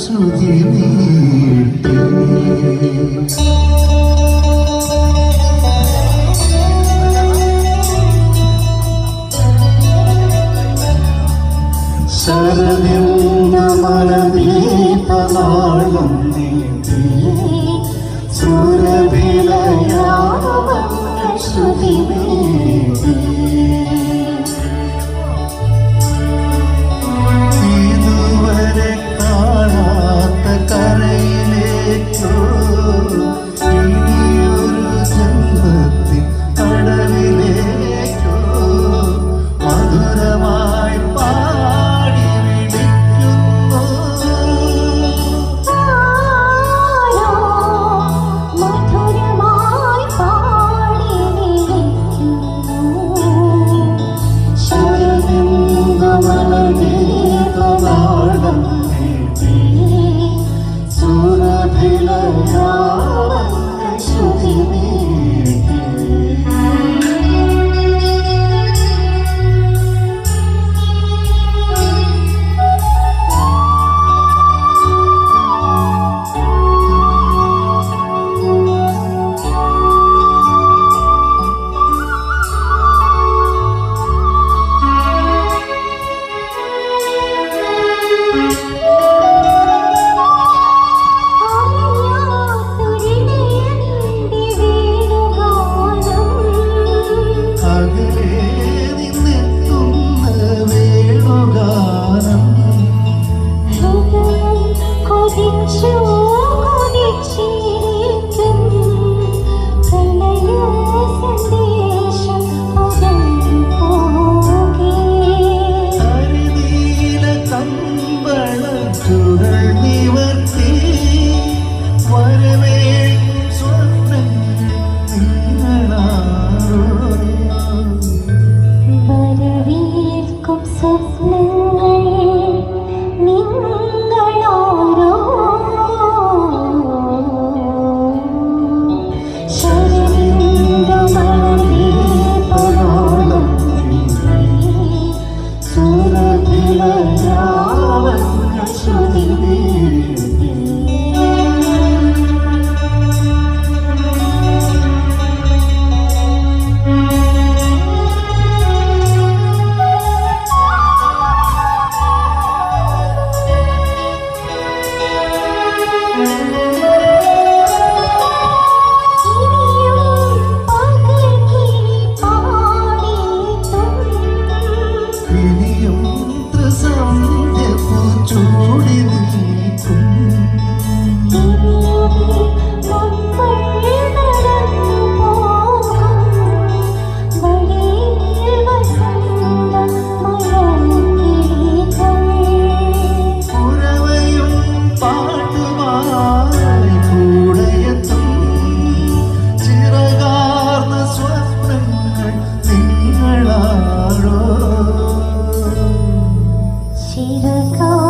ശ്രുതി നീട്ടി ശരവിന്ന മരദീപനാളം നീട്ടി സുരവിലയാ ശ്രുതി നീ 你是无辜的。വിളിയും ത്രിസന്ധ്യ പൂച്ചൂടി നിൽക്കും 记得告